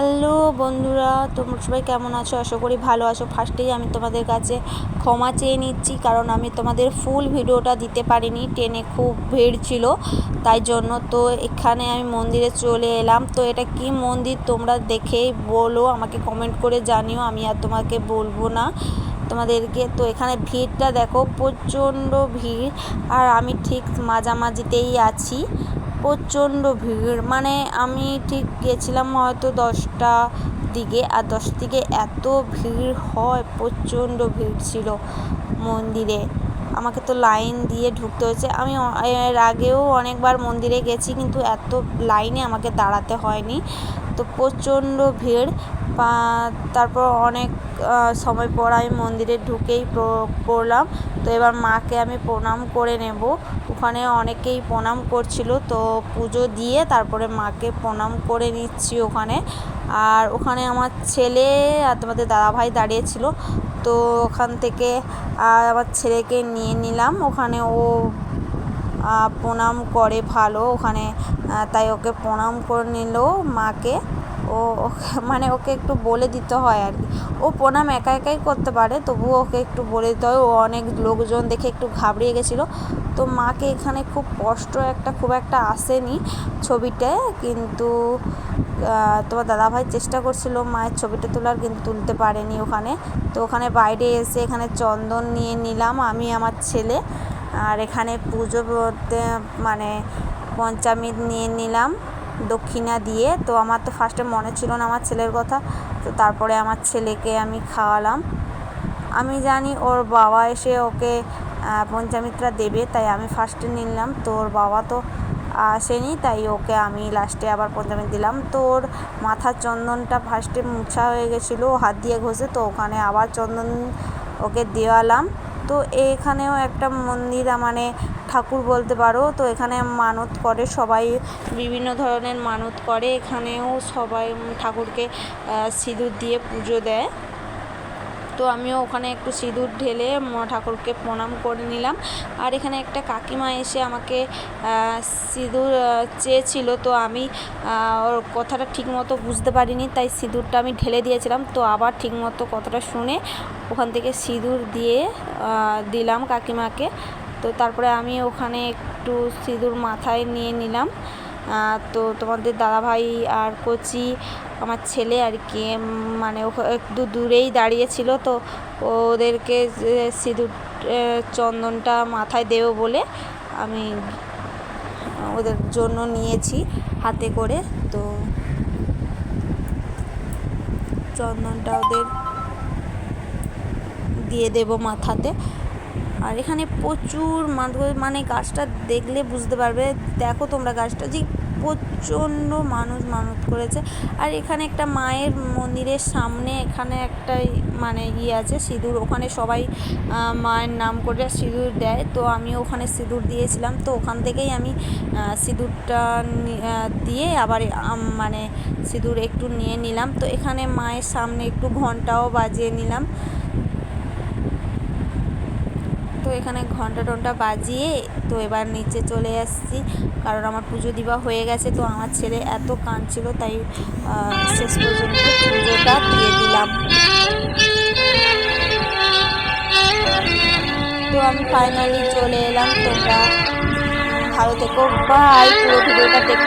Hello বন্ধুরা, তোমরা সবাই কেমন আছো? আশা করি ভালো আছো। ফার্স্টেই আমি তোমাদের কাছে ক্ষমা চেয়ে নিচ্ছি, কারণ আমি তোমাদের ফুল ভিডিওটা দিতে পারিনি। ট্রেনে খুব ভিড় ছিল, তাই জন্য তো এখানে আমি মন্দিরে চলে এলাম। তো এটা কি মন্দির তোমরা দেখেই বলো, আমাকে কমেন্ট করে জানিও। আমি আর তোমাকে বলব না তোমাদেরকে। তো এখানে ভিড়টা দেখো, প্রচণ্ড ভিড়। আর আমি ঠিক মাঝামাঝিতেই আছি। প্রচণ্ড ভিড়। মানে আমি ঠিক গেছিলাম হয়তো দশটা দিকে আর দশ দিকে এত ভিড় হয়, প্রচণ্ড ভিড় ছিল মন্দিরে। আমাকে তো লাইন দিয়ে ঢুকতে হয়েছে। আমি এর আগেও অনেকবার মন্দিরে গেছি কিন্তু এত লাইনে আমাকে দাঁড়াতে হয়নি। তো প্রচণ্ড ভিড়। তারপর অনেক সময় পর আমি মন্দিরে ঢুকেই পড়লাম। তো এবার মাকে আমি প্রণাম করে নেব। ওখানে অনেকেই প্রণাম করছিল। তো পুজো দিয়ে তারপরে মাকে প্রণাম করে নিচ্ছি ওখানে। আর ওখানে আমার ছেলে আর তোমাদের দাদাভাই দাঁড়িয়েছিল। তো ওখান থেকে আর আমার ছেলেকে নিয়ে নিলাম। ওখানে ও প্রণাম করে ভালো, ওখানে তাই ওকে প্রণাম করে নিল মাকে। ও মানে ওকে একটু বলে দিতে হয় আর কি। ও প্রণাম একা একাই করতে পারে, তবুও ওকে একটু বলে দিতে হয়। ও অনেক লোকজন দেখে একটু ঘাবড়িয়ে গেছিল। তো মাকে এখানে খুব কষ্ট একটা, খুব একটা আসেনি ছবিটায় কিন্তু তোমার দাদাভাই চেষ্টা করছিল মায়ের ছবিটা তোলার, কিন্তু তুলতে পারেনি ওখানে। তো ওখানে বাইরে এসে এখানে চন্দন নিয়ে নিলাম আমি, আমার ছেলে। আর এখানে পুজো মানে পঞ্চামৃত নিয়ে নিলাম দক্ষিণা দিয়ে। তো আমার তো ফার্স্টে মনে ছিল না আমার ছেলের কথা, তো তারপরে আমার ছেলেকে আমি খাওয়ালাম। আমি জানি ওর বাবা এসে ওকে পঞ্চামৃতটা দেবে, তাই আমি ফার্স্টে নিলাম। তো ওর বাবা তো আসেনি, তাই ওকে আমি লাস্টে আবার পঞ্চামৃত দিলাম। তো ওর মাথার চন্দনটা ফার্স্টে মুছা হয়ে গেছিল হাত দিয়ে ঘষে, তো ওখানে আবার চন্দন ওকে দেওয়ালাম। তো এখানেও একটা মন্দির মানে ঠাকুর বলতে পারো। তো এখানে মানত করে সবাই, বিভিন্ন ধরনের মানত করে। এখানেও সবাই ঠাকুরকে সিঁদুর দিয়ে পুজো দেয়। তো আমিও ওখানে একটু সিঁদুর ঢেলে ঠাকুরকে প্রণাম করে নিলাম। আর এখানে একটা কাকিমা এসে আমাকে সিঁদুর চেয়েছিল। তো আমি ওর কথাটা ঠিকমতো বুঝতে পারিনি, তাই সিঁদুরটা আমি ঢেলে দিয়েছিলাম। তো আবার ঠিকমতো কথাটা শুনে ওখান থেকে সিঁদুর দিয়ে দিলাম কাকিমাকে। তো তারপরে আমি ওখানে একটু সিঁদুর মাথায় নিয়ে নিলাম। তো তোমাদের দাদাভাই আর কচি, আমার ছেলে আর কি মানে একটু দূরেই দাঁড়িয়েছিল, তো ওদেরকে সিঁদুর চন্দনটা মাথায় দেবো বলে আমি ওদের জন্য নিয়েছি হাতে করে, তো চন্দনটা ওদের দিয়ে দেবো মাথাতে। আর এখানে প্রচুর মানে গাছটা দেখলে বুঝতে পারবে, দেখো তোমরা গাছটা, যে প্রচণ্ড মানুষ মানত করেছে। আর এখানে একটা মায়ের মন্দিরের সামনে এখানে একটা মানে ইয়ে আছে, সিঁদুর। ওখানে সবাই মায়ের নাম করে সিঁদুর দেয়। তো আমি ওখানে সিঁদুর দিয়েছিলাম। তো ওখান থেকেই আমি সিঁদুরটা দিয়ে আবার মানে সিঁদুর একটু নিয়ে নিলাম। তো এখানে মায়ের সামনে একটু ঘন্টাও বাজিয়ে নিলাম। তো এখানে ঘণ্টা টন্টা বাজিয়ে তো এবার নিচে চলে আসছি। কারণ আমার পুজো দিবা হয়ে গেছে, তো আমার ছেলে এত কাঁদছিল, তাই শেষ পর্যন্ত পুজোটা দিয়ে দিলাম। তো আমি ফাইনালি চলে এলাম, তোমরা ভালো থেকো বাই পুরো ভিডিওটা দেখো।